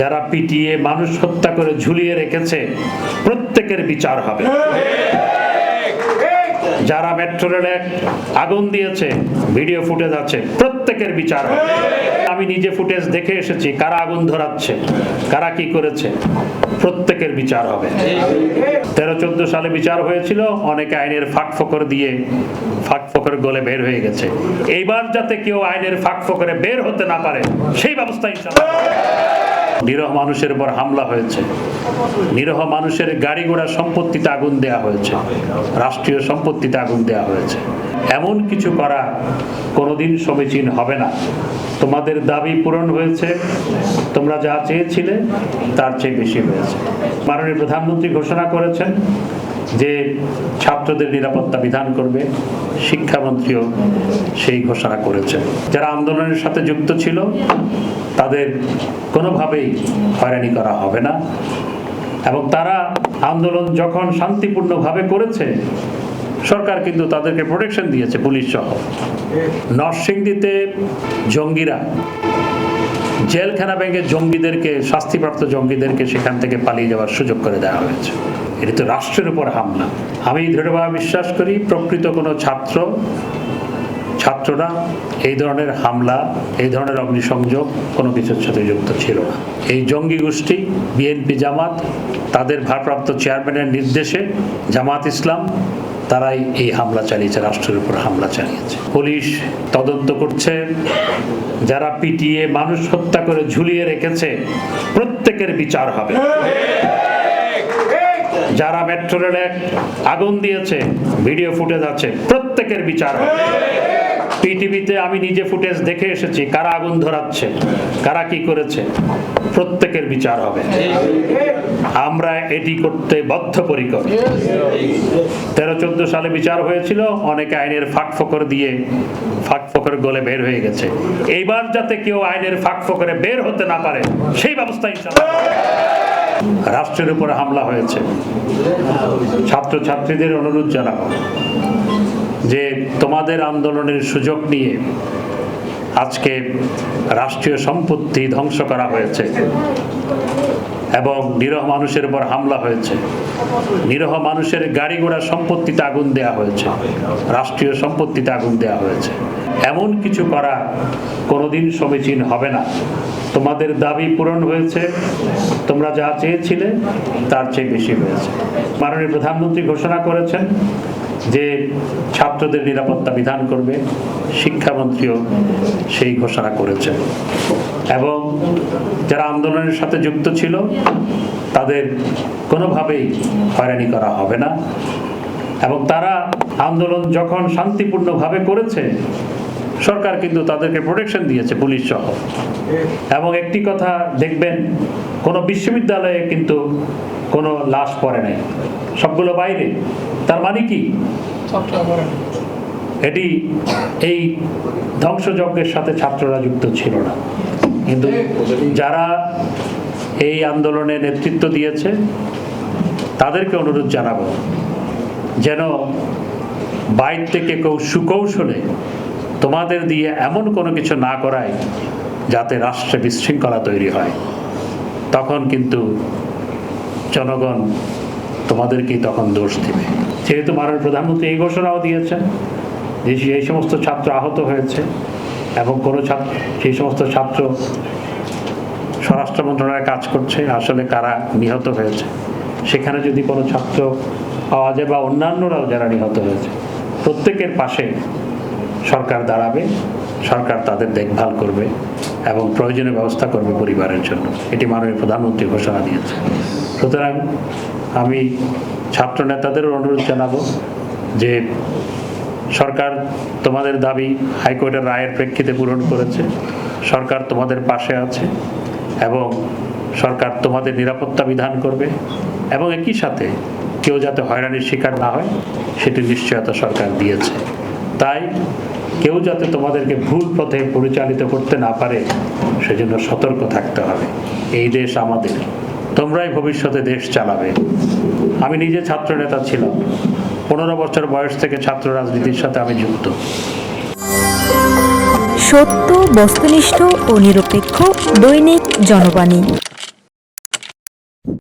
যারা পিটিয়ে মানুষ হত্যা করে ঝুলিয়ে রেখেছে, প্রত্যেকের বিচার হবে। যারা মেট্রো রেলে আগুন দিয়েছে ভিডিও ফুটেজ আছে, প্রত্যেকের বিচার হবে। আমি নিজে ফুটেজ দেখে এসেছি, কারা আগুন ধরাচ্ছে, কারা কি করেছে, প্রত্যেকের বিচার হবে। তেরো, চোদ্দ সালে বিচার হয়েছিল, অনেকে আইনের ফাঁক ফকর দিয়ে ফাঁক ফকর গলে বের হয়ে গেছে। এইবার যাতে কেউ আইনের ফাঁক ফকরে বের হতে না পারে, সেই ব্যবস্থা ইনশাআল্লাহ। নিরহ মানুষের উপর হামলা হয়েছে। নিরহ মানুষের গাড়ি ঘোড়া সম্পত্তিতে আগুন দেয়া হয়েছে। রাষ্ট্রীয় সম্পত্তিতে আগুন দেয়া হয়েছে। এমন কিছু করা কোনোদিন সমীচীন হবে না। তোমাদের দাবি পূরণ হয়েছে। তোমরা যা চেয়েছিলে, তার চেয়ে বেশি হয়েছে। মাননীয় প্রধানমন্ত্রী ঘোষণা করেছেন যে ছাত্রদের নিরাপত্তা বিধান করবে, শিক্ষামন্ত্রীও সেই ঘোষণা করেছেন যারা আন্দোলনের সাথে যুক্ত ছিল, তাদের কোনোভাবেই হয়রানি করা হবে না। এবং তারা আন্দোলন যখন শান্তিপূর্ণভাবে করেছে, সরকার কিন্তু তাদেরকে প্রোটেকশন দিয়েছে পুলিশ সহ নরসিংদীতে জঙ্গিরা, জেলখানা ব্যাংকে জঙ্গিদেরকে, শাস্তিপ্রাপ্ত জঙ্গিদেরকে সেখান থেকে পালিয়ে যাওয়ার সুযোগ করে দেওয়া হয়েছে। এটি তো রাষ্ট্রের উপর হামলা। আমি দৃঢ়ভাবে বিশ্বাস করি, প্রকৃত কোনো ছাত্র, ছাত্ররা এই ধরনের হামলা, এই ধরনের অগ্নিসংযোগ কোনো কিছুর সাথে যুক্ত ছিল না। এই জঙ্গি গোষ্ঠী, বিএনপি জামাত, তাদের ভারপ্রাপ্ত চেয়ারম্যানের নির্দেশে জামাত ইসলাম, তারাই এই হামলা চালিয়েছে, রাষ্ট্রের উপর হামলা চালিয়েছে। পুলিশ তদন্ত করছে, যারা পিটিয়ে মানুষ হত্যা করে ঝুলিয়ে রেখেছে, প্রত্যেকের বিচার হবে। যারা মেট্রো রেলে আগুন দিয়েছে ভিডিও ফুটেজ আছে, প্রত্যেকের বিচার পিটিভিতে আমি নিজে ফুটেজ দেখে এসেছি, কারা আগুন ধরাচ্ছে, কারা কি করেছে, প্রত্যেকের বিচার হবে। আমরা এটি করতে বদ্ধপরিকর। তেরো চোদ্দ সালে বিচার হয়েছিল, অনেকে আইনের ফাঁক ফকর দিয়ে ফাঁক ফকর গলে বের হয়ে গেছে। এইবার যাতে কেউ আইনের ফাঁক ফকরে বের হতে না পারে, সেই ব্যবস্থা ইনশাআল্লাহ। রাষ্ট্রের উপর হামলা হয়েছে। ছাত্রছাত্রীদের অনুরোধ জানাব যে তোমাদের আন্দোলনের সুযোগ নিয়ে আজকে রাষ্ট্রীয় সম্পত্তি ধ্বংস করা হয়েছে এবং নিরহ মানুষের উপর হামলা হয়েছে। নিরহ মানুষের গাড়ি ঘোড়া সম্পত্তিতে আগুন দেয়া হয়েছে। রাষ্ট্রীয় সম্পত্তিতে আগুন দেয়া হয়েছে। এমন কিছু করা কোনোদিন সমীচীন হবে না। তোমাদের দাবি পূরণ হয়েছে। তোমরা যা চেয়েছিলে, তার চেয়ে বেশি হয়েছে। মাননীয় প্রধানমন্ত্রী ঘোষণা করেছেন যে ছাত্রদের নিরাপত্তা বিধান করবে, শিক্ষামন্ত্রীও সেই ঘোষণা করেছেন। এবং যারা আন্দোলনের সাথে যুক্ত ছিল, তাদের কোনোভাবেই হয়রানি করা হবে না। এবং তারা আন্দোলন যখন শান্তিপূর্ণভাবে করেছে, সরকার কিন্তু তাদেরকে প্রোটেকশন দিয়েছে পুলিশ সহ এবং একটি কথা দেখবেন, কোনো বিশ্ববিদ্যালয়ে কিন্তু কোনো লাশ পড়ে নাই। সবগুলো বাইরে। তার মানে কি? এটি এই ধ্বংসযজ্ঞের সাথে ছাত্ররা যুক্ত ছিল না। কিন্তু যারা এই আন্দোলনে নেতৃত্ব দিয়েছে তাদেরকে অনুরোধ জানাব যেন বাইর থেকে কেউ সুকৌশলে তোমাদের দিয়ে এমন কোনো কিছু না করায় যাতে রাষ্ট্রে বিশৃঙ্খলা তৈরি হয়। তখন কিন্তু জনগণ তোমাদেরকেই তখন দোষ দিবে। যেহেতু মাননীয় প্রধানমন্ত্রী এই ঘোষণাও দিয়েছেন যে এই সমস্ত ছাত্র আহত হয়েছে এবং কোনো ছাত্র, সেই সমস্ত ছাত্র স্বরাষ্ট্র মন্ত্রণালয়ে কাজ করছে, আসলে কারা নিহত হয়েছে। সেখানে যদি কোনো ছাত্র পাওয়া যায় বা অন্যান্যরাও যারা নিহত হয়েছে, প্রত্যেকের পাশে সরকার দাঁড়াবে। সরকার তাদের দেখভাল করবে এবং প্রয়োজনীয় ব্যবস্থা করবে পরিবারের জন্য। এটি মাননীয় প্রধানমন্ত্রী ঘোষণা দিয়েছে। সুতরাং আমি ছাত্র নেতাদের অনুরোধ জানাব যে সরকার তোমাদের দাবি হাইকোর্টের রায়ের প্রেক্ষিতে পূরণ করেছে, সরকার তোমাদের পাশে আছে এবং সরকার তোমাদের নিরাপত্তা বিধান করবে এবং একই সাথে কেউ যাতে হয়রানির শিকার না হয়, সেটি নিশ্চয়তা সরকার দিয়েছে। তাই কেউ যাতে তোমাদেরকে ভুল পথে পরিচালিত করতে না পারে, সেজন্য সতর্ক থাকতে হবে। এই দেশ আমাদের। তোমরাই ভবিষ্যতে দেশ চালাবে। আমি নিজে ছাত্র নেতা ছিলাম। পনেরো বছর বয়স থেকে ছাত্র রাজনীতির সাথে আমি যুক্ত। সত্য, বস্তুনিষ্ঠ ও নিরপেক্ষ দৈনিক জনবাণী।